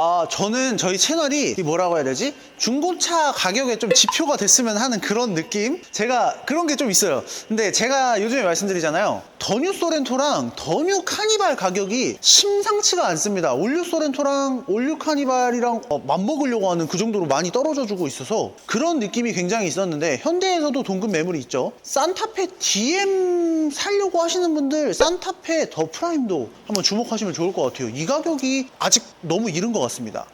아, 저는 저희 채널이 이 뭐라고 해야 되지? 중고차 가격에 좀 지표가 됐으면 하는 그런 느낌? 제가 그런 게 좀 있어요. 근데 제가 요즘에 말씀드리잖아요. 더뉴 소렌토랑 더뉴 카니발 가격이 심상치가 않습니다. 올류 소렌토랑 올류 카니발이랑 어, 맞먹으려고 하는 그 정도로 많이 떨어져 주고 있어서 그런 느낌이 굉장히 있었는데 현대에서도 동급 매물이 있죠. 산타페 DM 살려고 하시는 분들 산타페 더 프라임도 한번 주목하시면 좋을 것 같아요. 이 가격이 아직 너무 이른 것 같 습니다.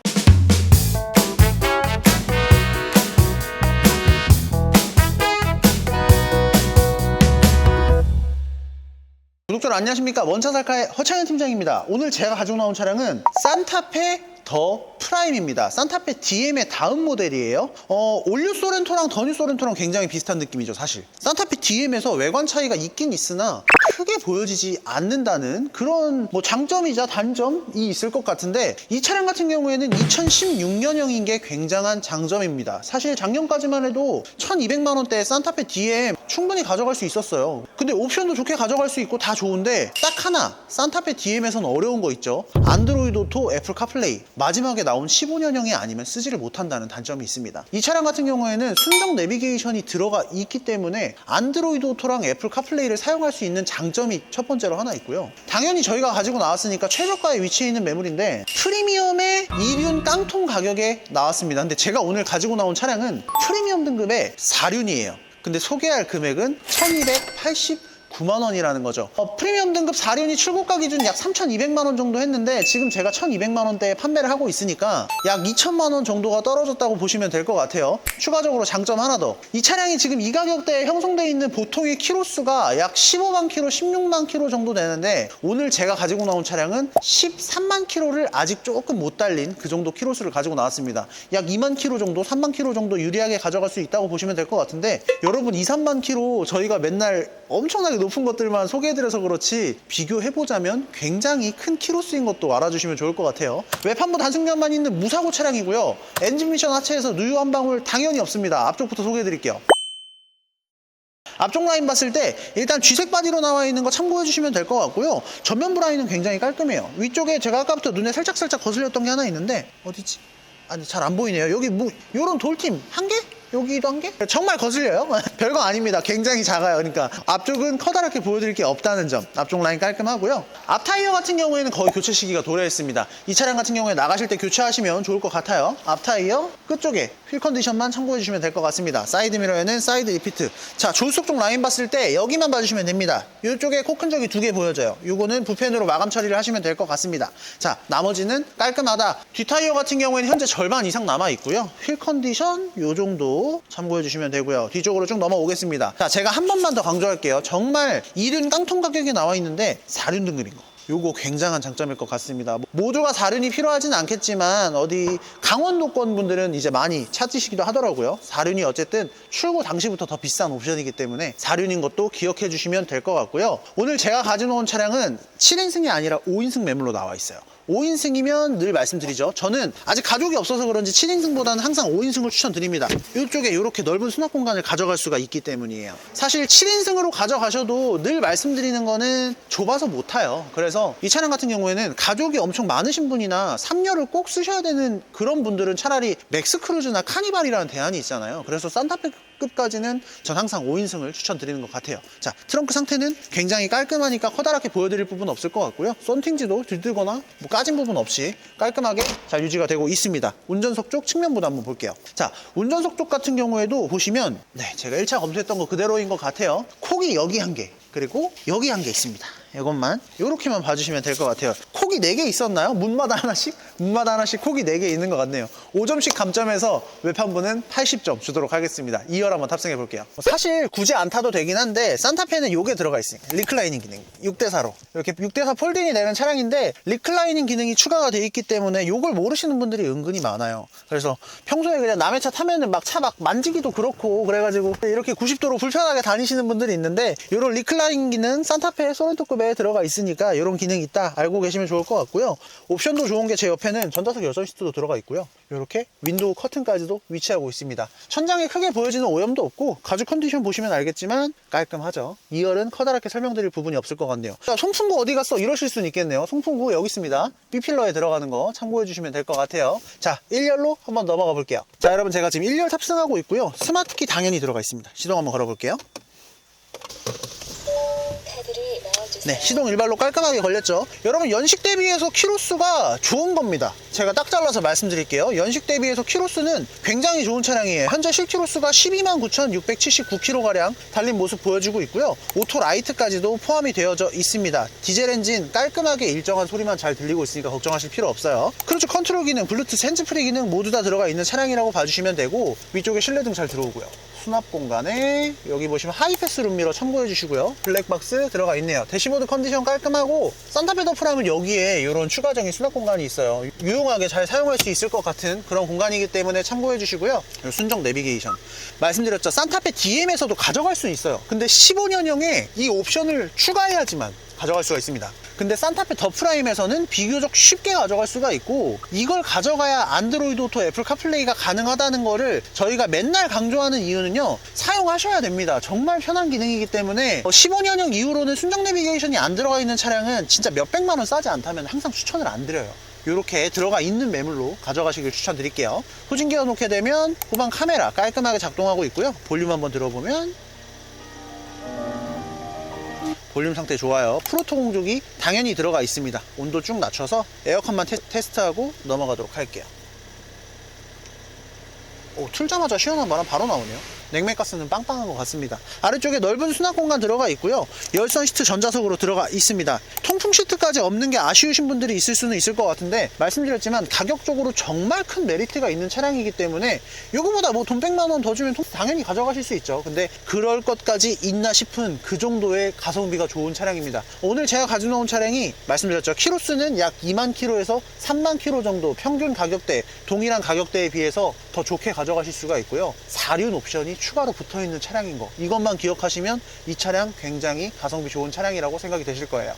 구독자 안녕하십니까 원차살카의 허창현 팀장입니다 오늘 제가 가지고 나온 차량은 산타페 더 프라임입니다. 산타페 DM의 다음 모델이에요. 어, 올류 소렌토랑 더뉴 소렌토랑 굉장히 비슷한 느낌이죠 사실. 산타페 DM에서 외관 차이가 있긴 있으나 크게 보여지지 않는다는 그런 뭐 장점이자 단점이 있을 것 같은데 이 차량 같은 경우에는 2016년형인 게 굉장한 장점입니다. 사실 작년까지만 해도 1200만 원대의 산타페 DM 충분히 가져갈 수 있었어요. 근데 옵션도 좋게 가져갈 수 있고 다 좋은데 딱 하나 산타페 DM에서는 어려운 거 있죠. 안드로이드 오토 애플 카플레이. 마지막에 나온 15년형이 아니면 쓰지를 못한다는 단점이 있습니다. 이 차량 같은 경우에는 순정 내비게이션이 들어가 있기 때문에 안드로이드 오토랑 애플 카플레이를 사용할 수 있는 장점이 첫 번째로 하나 있고요. 당연히 저희가 가지고 나왔으니까 최저가에 위치해 있는 매물인데 프리미엄의 이륜 깡통 가격에 나왔습니다. 근데 제가 오늘 가지고 나온 차량은 프리미엄 등급의 4륜이에요 근데 소개할 금액은 1280 9만 원이라는 거죠. 어, 프리미엄 등급 4륜이 출고가 기준 약 3,200만 원 정도 했는데 지금 제가 1,200만 원대에 판매를 하고 있으니까 약 2천만 원 정도가 떨어졌다고 보시면 될 것 같아요. 추가적으로 장점 하나 더. 이 차량이 지금 이 가격대에 형성되어 있는 보통의 키로수가 약 15만 키로, 16만 키로 정도 되는데 오늘 제가 가지고 나온 차량은 13만 키로를 아직 조금 못 달린 그 정도 키로수를 가지고 나왔습니다. 약 2만 키로 정도, 3만 키로 정도 유리하게 가져갈 수 있다고 보시면 될 것 같은데 여러분 2, 3만 키로 저희가 맨날 엄청나게 높은 것들만 소개해드려서 그렇지 비교해보자면 굉장히 큰 키로수인 것도 알아주시면 좋을 것 같아요. 외판부 단승면만 있는 무사고 차량이고요. 엔진 미션 하체에서 누유 한 방울 당연히 없습니다. 앞쪽부터 소개해드릴게요. 앞쪽 라인 봤을 때 일단 쥐색 바디로 나와 있는 거 참고해 주시면 될 것 같고요. 전면부 라인은 굉장히 깔끔해요. 위쪽에 제가 아까부터 눈에 살짝살짝 거슬렸던 게 하나 있는데 어디지? 아니 잘 안 보이네요. 여기 뭐 요런 돌팀 한 개? 한 개? 정말 거슬려요? 별거 아닙니다. 굉장히 작아요. 그러니까 앞쪽은 커다랗게 보여드릴 게 없다는 점. 앞쪽 라인 깔끔하고요. 앞 타이어 같은 경우에는 거의 교체 시기가 도래했습니다. 이 차량 같은 경우에 나가실 때 교체하시면 좋을 것 같아요. 앞 타이어 끝쪽에 휠 컨디션만 참고해 주시면 될 것 같습니다. 사이드 미러에는 사이드 리피트. 자, 조수석 쪽 라인 봤을 때 여기만 봐주시면 됩니다. 이쪽에 코 큰 적이 두 개 보여져요. 이거는 부펜으로 마감 처리를 하시면 될 것 같습니다. 자, 나머지는 깔끔하다. 뒷 타이어 같은 경우에는 현재 절반 이상 남아 있고요. 휠 컨디션 요 정도 참고해 주시면 되고요. 뒤쪽으로 쭉 넘어오겠습니다. 자, 제가 한 번만 더 강조할게요. 정말 2륜 깡통 가격에 나와 있는데 4륜 등급인 거. 요거 굉장한 장점일 것 같습니다. 모두가 4륜이 필요하진 않겠지만 어디 강원도권 분들은 이제 많이 찾으시기도 하더라고요. 4륜이 어쨌든 출고 당시부터 더 비싼 옵션이기 때문에 4륜인 것도 기억해 주시면 될 것 같고요. 오늘 제가 가져온 차량은 7인승이 아니라 5인승 매물로 나와 있어요. 5인승이면 늘 말씀드리죠. 저는 아직 가족이 없어서 그런지 7인승보다는 항상 5인승을 추천드립니다. 이쪽에 이렇게 넓은 수납 공간을 가져갈 수가 있기 때문이에요. 사실 7인승으로 가져가셔도 늘 말씀드리는 거는 좁아서 못 타요. 그래서 이 차량 같은 경우에는 가족이 엄청 많으신 분이나 3열을 꼭 쓰셔야 되는 그런 분들은 차라리 맥스 크루즈나 카니발이라는 대안이 있잖아요. 그래서 산타페 급까지는 전 항상 5인승을 추천드리는 것 같아요. 자, 트렁크 상태는 굉장히 깔끔하니까 커다랗게 보여드릴 부분 없을 것 같고요. 썬팅지도 들뜨거나 뭐 까진 부분 없이 깔끔하게 잘 유지가 되고 있습니다. 운전석 쪽 측면부도 한번 볼게요. 자, 운전석 쪽 같은 경우에도 보시면 네, 제가 1차 검토했던 거 그대로인 것 같아요. 콕이 여기 한 개, 그리고 여기 한 개 있습니다. 이것만 이렇게만 봐주시면 될 것 같아요. 콕이 4개 있었나요? 문마다 하나씩? 문마다 하나씩 콕이 4개 있는 것 같네요. 5점씩 감점해서 외판부는 80점 주도록 하겠습니다. 2열 한번 탑승해 볼게요. 사실 굳이 안 타도 되긴 한데 산타페는 요게 들어가 있으니까 리클라이닝 기능 6대4로 이렇게 6대4 폴딩이 되는 차량인데 리클라이닝 기능이 추가가 돼 있기 때문에 요걸 모르시는 분들이 은근히 많아요. 그래서 평소에 그냥 남의 차 타면은 막 차막 만지기도 그렇고 그래가지고 이렇게 90도로 불편하게 다니시는 분들이 있는데 요런 리클라이닝 기능 산타페 소렌토급에 배에 들어가 있으니까 이런 기능이 있다 알고 계시면 좋을 것 같고요. 옵션도 좋은 게 제 옆에는 전자석 여전 시트도 들어가 있고요. 이렇게 윈도우 커튼까지도 위치하고 있습니다. 천장에 크게 보여지는 오염도 없고 가죽 컨디션 보시면 알겠지만 깔끔하죠. 2열은 커다랗게 설명드릴 부분이 없을 것 같네요. 자, 송풍구 어디 갔어? 이러실 수는 있겠네요. 송풍구 여기 있습니다. B필러에 들어가는 거 참고해 주시면 될 것 같아요. 자, 1열로 한번 넘어가 볼게요. 자, 여러분 제가 지금 1열 탑승하고 있고요. 스마트키 당연히 들어가 있습니다. 시동 한번 걸어 볼게요. 네, 시동 일발로 깔끔하게 걸렸죠. 여러분 연식 대비해서 키로수가 좋은 겁니다. 제가 딱 잘라서 말씀드릴게요. 연식 대비해서 키로수는 굉장히 좋은 차량이에요. 현재 실키로수가 129,679km가량 달린 모습 보여주고 있고요. 오토 라이트까지도 포함이 되어져 있습니다. 디젤 엔진 깔끔하게 일정한 소리만 잘 들리고 있으니까 걱정하실 필요 없어요. 크루즈 컨트롤 기능, 블루투스 핸즈프리 기능 모두 다 들어가 있는 차량이라고 봐주시면 되고 위쪽에 실내등 잘 들어오고요. 수납 공간에 여기 보시면 하이패스 룸미러 참고해 주시고요. 블랙박스 들어가 있네요. 대시보드 컨디션 깔끔하고 산타페 더프라면 여기에 이런 추가적인 수납 공간이 있어요. 유용하게 잘 사용할 수 있을 것 같은 그런 공간이기 때문에 참고해 주시고요. 순정 내비게이션. 말씀드렸죠. 산타페 DM에서도 가져갈 수 있어요. 근데 15년형에 이 옵션을 추가해야지만 가져갈 수가 있습니다. 근데 산타페 더 프라임에서는 비교적 쉽게 가져갈 수가 있고 이걸 가져가야 안드로이드 오토 애플 카플레이가 가능하다는 거를 저희가 맨날 강조하는 이유는요 사용하셔야 됩니다. 정말 편한 기능이기 때문에 15년형 이후로는 순정 내비게이션이 안 들어가 있는 차량은 진짜 몇백만 원 싸지 않다면 항상 추천을 안 드려요. 이렇게 들어가 있는 매물로 가져가시길 추천드릴게요. 후진기 넣게 되면 후방 카메라 깔끔하게 작동하고 있고요. 볼륨 한번 들어보면 볼륨 상태 좋아요. 프로토 공조기 당연히 들어가 있습니다. 온도 쭉 낮춰서 에어컨만 테, 테스트하고 넘어가도록 할게요. 오, 틀자마자 시원한 바람 바로 나오네요. 냉매가스는 빵빵한 것 같습니다. 아래쪽에 넓은 수납 공간 들어가 있고요. 열선 시트 전자석으로 들어가 있습니다. 통풍 시트까지 없는 게 아쉬우신 분들이 있을 수는 있을 것 같은데 말씀드렸지만 가격적으로 정말 큰 메리트가 있는 차량이기 때문에 이거보다 뭐 돈 100만 원 더 주면 통- 당연히 가져가실 수 있죠. 근데 그럴 것까지 있나 싶은 그 정도의 가성비가 좋은 차량입니다. 오늘 제가 나온 차량이 말씀드렸죠. 키로수는 약 2만 킬로에서 3만 킬로 정도 평균 가격대 동일한 가격대에 비해서 더 좋게 가져가실 수가 있고요. 4륜 옵션이 추가로 붙어 있는 차량인 거 이것만 기억하시면 이 차량 굉장히 가성비 좋은 차량이라고 생각이 되실 거예요.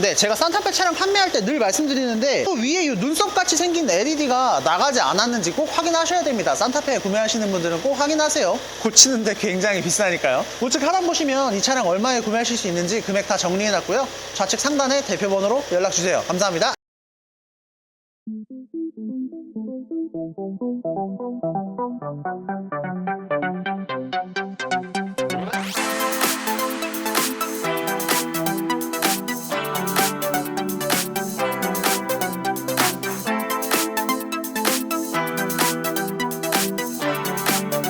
네, 제가 산타페 차량 판매할 때 늘 말씀드리는데 또 위에 이 눈썹 같이 생긴 LED가 나가지 않았는지 꼭 확인하셔야 됩니다. 산타페 구매하시는 분들은 꼭 확인하세요. 고치는데 굉장히 비싸니까요. 우측 하단 보시면 이 차량 얼마에 구매하실 수 있는지 금액 다 정리해놨고요. 좌측 상단에 대표번호로 연락 주세요. 감사합니다. Thank you.